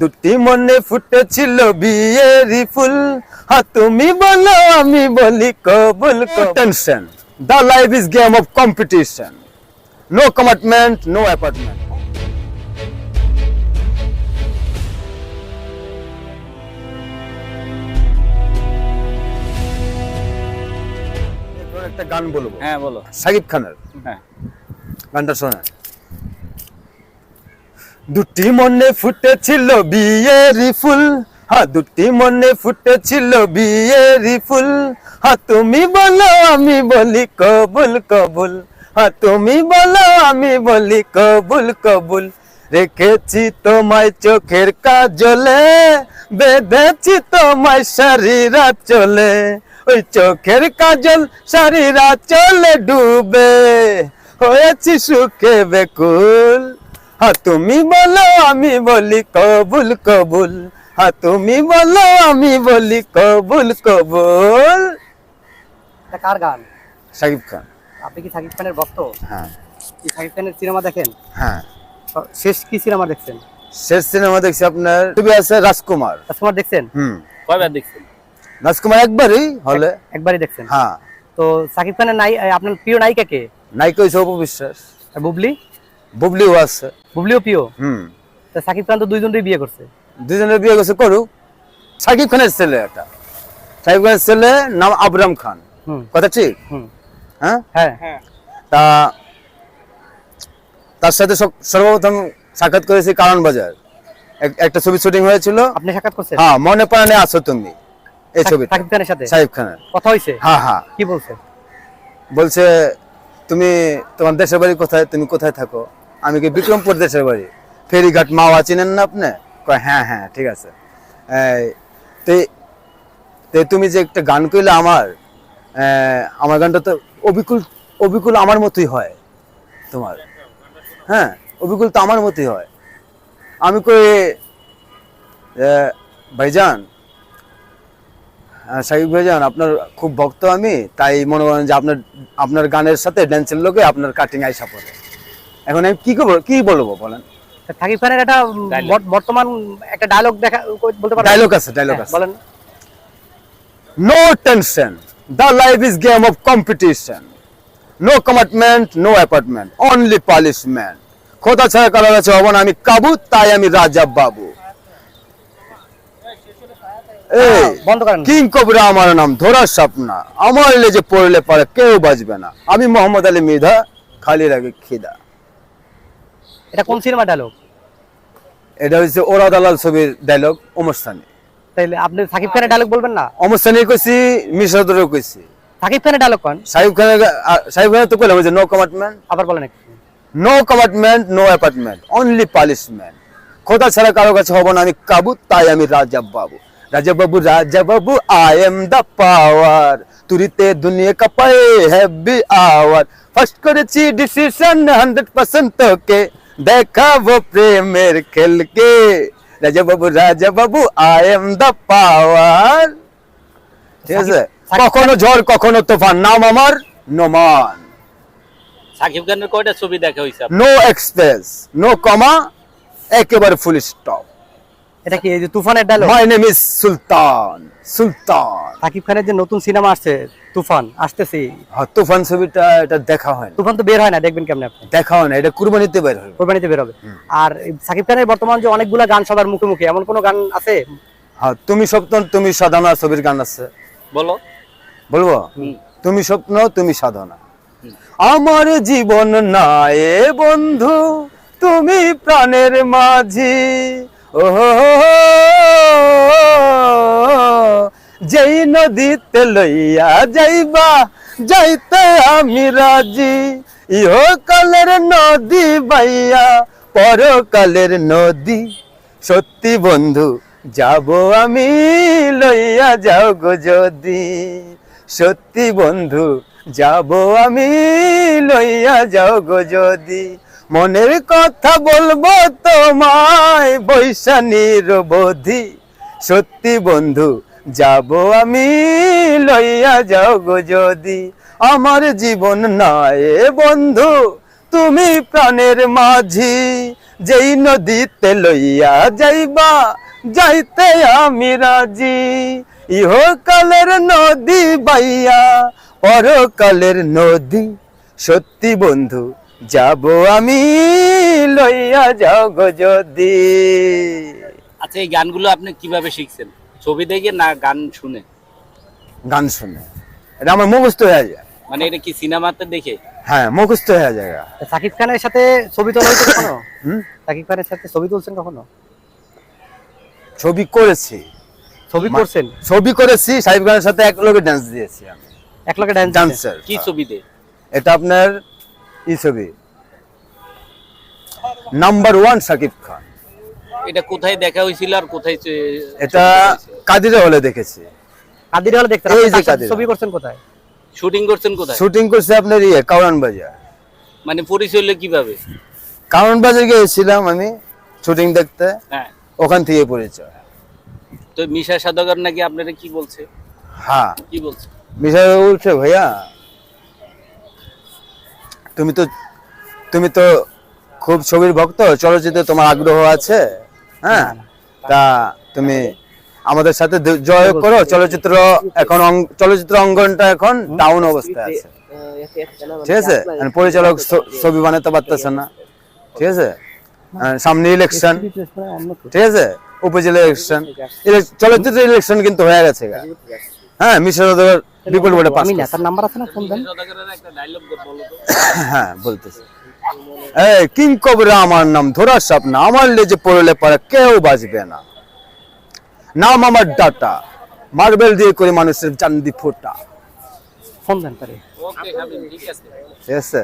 দুটি মনে ফুটেছিল বিয়েরি ফুল। হ্যাঁ তুমি বলো আমি বলি কবুল tension the life is game of competition no commitment no apartment একটা গান বলব। হ্যাঁ বলো। সাকিব খানের। হ্যাঁ। গানটা শোনা দুটি মনে ফুটেছিল বিয়েরি ফুল। হ্যাঁ দুটি মনে ফুটেছিল বিয়েরি ফুল। হ্যাঁ তুমি বলো, আমি বলি কবুল কবুল। হ্যাঁ তুমি বলো, আমি বলি কবুল কবুল। রেখেছি তোমায় চোখের কাজলে, বেঁধেছি তোমায় শরীরা চলে ওই চোখের কাজল শরীরা চলে ডুবে হয়েছি সুখে বেকুল। হ্যাঁ তুমি বলো আমি বলি কবুল কবুল। হ্যাঁ তুমি বলো আমি বলি কবুল কবুল। এটা কার গান? সাকিব খান। আপনি কি সাকিব খানের ভক্ত? হ্যাঁ। কি সাকিব খানের সিনেমা দেখেন? হ্যাঁ। শেষ কি সিনেমা দেখছেন? শেষ সিনেমা দেখছি আপনার ছবি আছে রাজকুমার। রাজকুমার দেখছেন? হুম। কয়বার দেখছেন? রাজকুমার একবারই হলে। একবারই দেখছেন? হ্যাঁ। তো সাকিব খানের নাই আপনার প্রিয় নায়িকা কে? নায়িকা হয়েছে অপবিশ্বাস আর বুবলি? বুবলিও আছে। বুবলিও প্রিয়? হুম। তো সাকিব খান তো দুইজনেরই বিয়ে করছে। দুজনের বিয়ে করছে করুক। সাকিব খানের ছেলে এটা। সাকিব খানের ছেলে নাম আবরাম খান। কথা ঠিক? হ্যাঁ? হ্যাঁ। হ্যাঁ। তা তার সাথে সর্বপ্রথম সাক্ষাৎ করেছি কারণ বাজার। একটা ছবি শুটিং হয়েছিল। আপনি সাক্ষাৎ করছেন? হ্যাঁ মনে প্রাণে আছো তুমি এই ছবি সাকিব খানের সাথে? সাকিব খানের। কথা হয়েছে হ্যাঁ হ্যাঁ। কি বলছে? বলছে তুমি তোমার দেশের বাড়ি কোথায়? তুমি কোথায় থাকো? আমি কি বিক্রমপুর দেশের বাড়ি? ফেরিঘাট মাওয়া চিনেন না আপনি? কয় হ্যাঁ হ্যাঁ ঠিক আছে। তে তুমি যে একটা গান কইলে আমার আমার গানটা তো অবিকুল অবিকুল আমার মতোই হয় তোমার। হ্যাঁ অবিকুল তো আমার মতোই হয়। আমি কই ভাইজান সাকিব ভাইজান, আপনার খুব ভক্ত আমি, তাই মনে করেন যে আপনার আপনার গানের সাথে ড্যান্সের লোকে আপনার কাটিং আইসা পড়ে। এখন আমি কি করব কি বলব বলেন? সাকিব খানের একটা বর্তমান একটা ডায়লগ দেখা বলতে পারেন? ডায়লগ আছে ডায়লগ হ্যাঁ, আছে। বলেন। No tension the life is game of competition no commitment no apartment only punishment খোদা ছাড়া কারও কাছে হব না আমি কাবু তাই আমি রাজা বাবু। এই বন্ধ করেন। কিং কবিরা আমার নাম ধরার স্বপ্না। আমার লেজে পড়লে পরে কেউ বাজবে না। আমি মোহাম্মদ আলী মৃধা খালি লাগে খিদা। এটা কোন সিনেমা ডায়লগ এটা হচ্ছে ওরা দালাল ছবির ডায়লগ অমরস্থানী তাইলে আপনি সাকিব খানের ডায়লগ বলবেন না? অমরস্থানী কইছি মিশরদরও কইছি। সাকিব খানের ডায়লগ কন? সাহিব খানের সাহিব খানের তো কইলাম যে নো কমিটমেন্ট আবার বলেন একটু। No commitment no apartment only punishment খোদা ছাড়া কারও কাছে হব না আমি কাবু তাই আমি Raja Babu. Raja Babu Raja Babu I am the power তুরিতে দুনিয়া কাপায় হেভি আওয়ার ফার্স্ট করেছি ডিসিশন হান্ড্রেড পার্সেন্ট তোকে দেখাবো প্রেমের খেলকে। রাজা Babu Raja Babu I am the পাওয়ার ঠিক আছে কখনো ঝড় কখনো তুফান নাম আমার নোমান। সাকিব খানের কয়টা ছবি দেখা আপনার? নো এক্সপ্রেস নো কমা একেবারে ফুল স্টপ এটা কি এই যে তুফানের dialogue? My name is Sultan Sultan. Shakib খানের যে নতুন সিনেমা আসছে তুফান আসতেছে। হ্যাঁ, তুফান ছবিটা এটা দেখা হয় না। তুফান তো বের হয় না দেখবেন কেমন আপনি? দেখা হয় না এটা কুরবানিতে বের হবে কোরবানিতে বের হবে। আর সাকিব খানের বর্তমান যে অনেকগুলা গান সবার মুখে মুখে এমন কোন গান আছে? হ্যাঁ তুমি স্বপ্ন তুমি সাধনা ছবির গান আছে। বলো। বলব? তুমি স্বপ্ন তুমি সাধনা। আমার জীবন নায়ে বন্ধু তুমি প্রাণের মাঝি। ও যেই নদীতে লইয়া যাইবা, যাইতে আমি রাজি। ইহো কালের নদী বাইয়া, পরকালের নদী। সত্যি বন্ধু, যাব আমি, লইয়া যাও গো যদি। সত্যি বন্ধু, যাব আমি, লইয়া যাও গো যদি। মনের কথা বলব তোমায়, বৈশানীর বোধি। সত্যি বন্ধু যাব আমি, লইয়া যাও গো যদি। আমার জীবন নয় বন্ধু, তুমি প্রাণের মাঝি। যেই নদীতে লইয়া যাইবা, যাইতে আমি রাজি। ইহকালের নদী বাইয়া, পরকালের নদী। সত্যি বন্ধু, যাব আমি, লইয়া যাও গো যদি। আচ্ছা এই গানগুলো আপনি কীভাবে শিখছেন? ছবি দেখে না গান শুনে? গান শুনে। এটা আমার মুখস্থ হয়ে যায়। মানে এটা কি সিনেমাতে দেখে? হ্যাঁ মুখস্থ হয়ে যায় সাকিব খানের সাথে ছবি তোলা হয়েছে কখনো? হুম? সাকিব খানের সাথে ছবি তুলছেন কখনো? ছবি করেছি। ছবি করছেন? ছবি করেছি সাহিব খানের সাথে এক লোকে ডান্স দিয়েছি আমি। এক লগে ডান্স ডান্সার কি ছবিতে? এটা আপনার ই ছবি। Number one Shakib Khan. এটা কোথায় দেখা হয়েছিল আর কোথায় এটা কাদিরে হলে দেখেছি। কাদির হলে দেখতে এই যে তার ছবি করছেন কোথায়? শুটিং করছেন কোথায়? শুটিং করছে আপনার ইয়ে কাউরান বাজার। মানে পরিচয় হলো কীভাবে? কাউরান বাজার গিয়েছিলাম আমি শুটিং দেখতে। হ্যাঁ। ওখান থেকে পরিচয়। তো মিশা সাদাগর নাকি আপনারা কি বলছে? হ্যাঁ। কি বলছে? বিষয় উঠছে ভাইয়া তুমি তো তুমি তো খুব ছবির ভক্ত চলচ্চিত্রে তোমার আগ্রহ আছে হ্যাঁ। তা তুমি আমাদের সাথে জয় করো। চলচ্চিত্র এখন চলচ্চিত্র অঙ্গনটা এখন ডাউন অবস্থায় আছে। ঠিক আছে? পরিচালক ছবি বানাতে পারতেছে না। ঠিক আছে? সামনে ইলেকশন ঠিক আছে? উপজেলা ইলেকশন চলচ্চিত্র ইলেকশন কিন্তু হয়ে গেছে হ্যাঁ মিশ্র বিপুল ভোটে পাস নাম্বার আছে না ফোন দেন হ্যাঁ বলতেছি। এই কিং কবরা আমার নাম ধরা স্বপ্ন আমার লেজে পড়লে পরে কেউ বাঁচবে না। নাম আমার ডাটা। মার্বেল দিয়ে করে মানুষের চান্দি ফোটা ফোন দেন তারে। ওকে ঠিক আছে। ঠিক আছে?